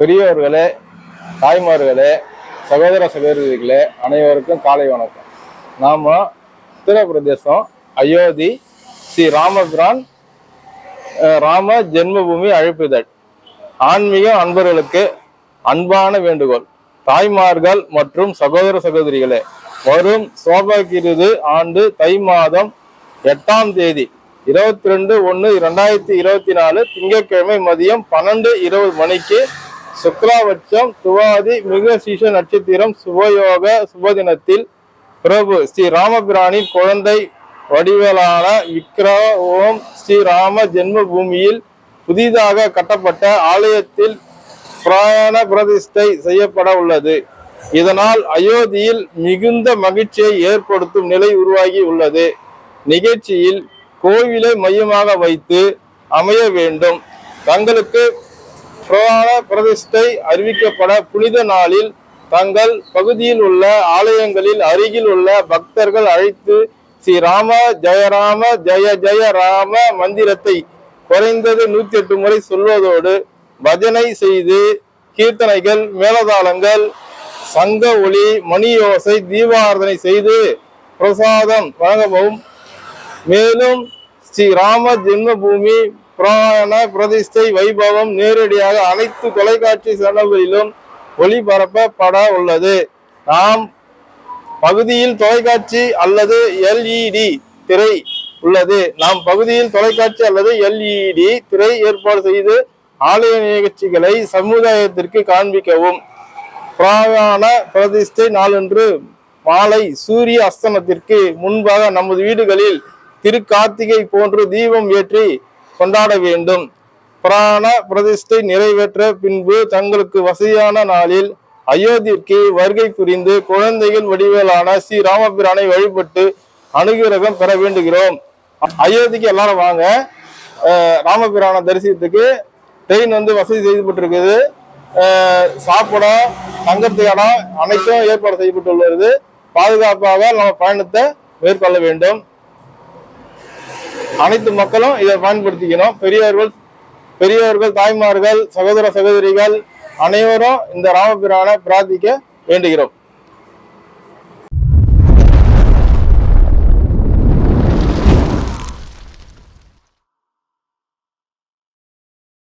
பெரியவர்களே தாய்மார்களே சகோதர சகோதரிகளே அனைவருக்கும் காலை வணக்கம். நாம உத்தரப்பிரதேசம் அயோத்தி ஸ்ரீ ராமபிரான் ராம ஜென்மபூமி அழைப்புதழ். ஆன்மீக அன்பர்களுக்கு அன்பான வேண்டுகோள். தாய்மார்கள் மற்றும் சகோதர சகோதரிகளே வரும் சோபகிருது ஆண்டு தை மாதம் எட்டாம் தேதி இருபத்தி ரெண்டு ஒன்று ரெண்டாயிரத்தி இருபத்தி நாலு திங்கட்கிழமை மதியம் பன்னெண்டு இருபது மணிக்கு சுக்லாபட்சம் துவாதி மிக சீஷ நட்சத்திரம் சுபயோக சுபதினத்தில் பிரபு ஸ்ரீ ராமபிரானின் குழந்தை வடிவலான விக்ரா ஓம் ஸ்ரீ ராம புதிதாக கட்டப்பட்ட ஆலயத்தில் பிராயண பிரதிஷ்டை செய்யப்பட உள்ளது. இதனால் அயோத்தியில் மிகுந்த மகிழ்ச்சியை ஏற்படுத்தும் நிலை உருவாகி உள்ளது. நிகழ்ச்சியில் கோவிலை மையமாக வைத்து அமைய வேண்டும். தங்களுக்கு பிரதான பிரதிஷ்டை அறிவிக்கப்பட புனித நாளில் தங்கள் பகுதியில் உள்ள ஆலயங்களில் அருகில் உள்ள பக்தர்கள் அழைத்து ஸ்ரீ ராம ஜெயராம ஜெய ஜெய ராம மந்திரத்தை குறைந்தது நூத்தி எட்டு முறை சொல்வதோடு பஜனை செய்து கீர்த்தனைகள் மேலதாளங்கள் சங்க ஒளி மணியோசை தீபாராதனை செய்து பிரசாதம் வழங்கவும். மேலும் ஸ்ரீ ராம ஜென்மபூமி பிராண பிரதிஷ்டை வைபவம் நேரடியாக அனைத்து தொலைக்காட்சி சேனல்களிலும் ஒளிபரப்பப்பட உள்ளது. நாம் பகுதியில் தொலைக்காட்சி அல்லது எல்இடி திரை உள்ளது. நாம் பகுதியில் தொலைக்காட்சி அல்லது எல்இடி திரை ஏற்பாடு செய்து ஆலய நிகழ்ச்சிகளை சமுதாயத்திற்கு காண்பிக்கவும். புராண பிரதிஷ்டை நாளன்று மாலை சூரிய அஸ்தமத்திற்கு முன்பாக நமது வீடுகளில் திருக்கார்த்திகை போன்று தீபம் ஏற்றி கொண்டாட வேண்டும். புராண பிரதிஷ்டை நிறைவேற்ற பின்பு தங்களுக்கு வசதியான நாளில் அயோத்திற்கு வருகை புரிந்து குழந்தைகள் வடிவிலான ஸ்ரீ ராமபிரானை வழிபட்டு அனுகிரகம் பெற வேண்டுகிறோம். அயோத்திக்கு எல்லாரும் வாங்க. ராமபிரான தரிசனத்துக்கு ட்ரெயின் வந்து வசதி செய்யப்பட்டிருக்குது சாப்பிட தங்கறதுக்கு இடம் அனைத்தும் ஏற்பாடு செய்யப்பட்டுள்ளது பாதுகாப்பாக நம்ம பயணத்தை மேற்கொள்ள வேண்டும். அனைத்து மக்களும் இதை பயன்படுத்திக்கணும். பெரியவர்கள் பெரியவர்கள் தாய்மார்கள் சகோதர சகோதரிகள் அனைவரும் இந்த ராமபிரானை பிரார்த்திக்க வேண்டுகிறோம்.